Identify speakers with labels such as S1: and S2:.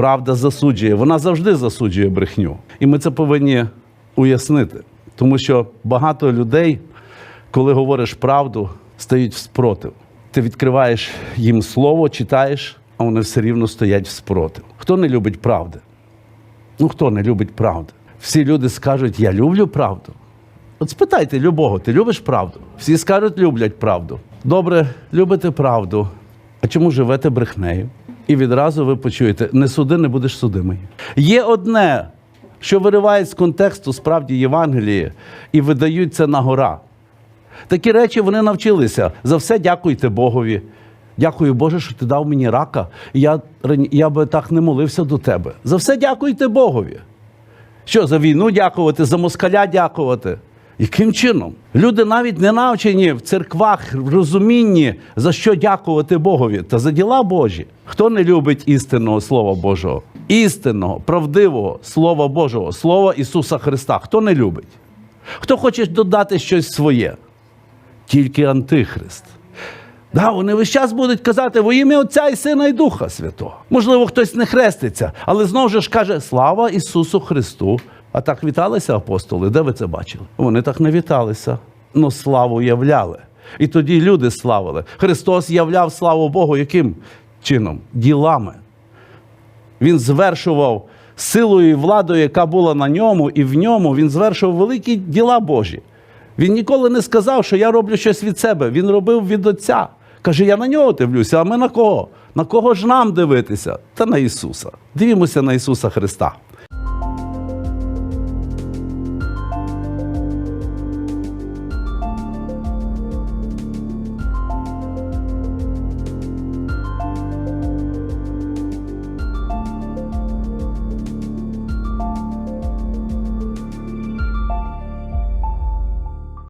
S1: Правда засуджує, вона завжди засуджує брехню. І ми це повинні уяснити. Тому що багато людей, коли говориш правду, стають в спротив. Ти відкриваєш їм слово, читаєш, а вони все рівно стоять в спротив. Хто не любить правди? Ну хто не любить правди? Всі люди скажуть, я люблю правду. От спитайте любого, ти любиш правду? Всі скажуть, люблять правду. Добре, любите правду. А чому живете брехнею? І відразу ви почуєте: не суди, не будеш судимий. Є одне, що виривають з контексту справді Євангелії і видають це на гора. Такі речі вони навчилися. За все дякуйте Богові. Дякую Боже, що ти дав мені рака. Я, я би так не молився до тебе. За все дякуйте Богові. Що за війну дякувати, за москаля дякувати? Яким чином? Люди навіть не навчені в церквах в розумінні, за що дякувати Богові та за діла Божі. Хто не любить істинного Слова Божого? Істинного, правдивого Слова Божого, Слова Ісуса Христа. Хто не любить? Хто хоче додати щось своє? Тільки Антихрист. Да, вони весь час будуть казати во ім'я Отця і Сина і Духа Святого. Можливо, хтось не хреститься, але знову ж каже Слава Ісусу Христу. А так віталися апостоли. Де ви це бачили? Вони так не віталися, но славу являли. І тоді люди славили. Христос являв славу Богу яким чином? Ділами. Він звершував силою і владою, яка була на ньому, і в ньому він звершував великі діла Божі. Він ніколи не сказав, що я роблю щось від себе. Він робив від Отця. Каже, я на нього дивлюся, а ми на кого? На кого ж нам дивитися? Та на Ісуса. Дивімося на Ісуса Христа.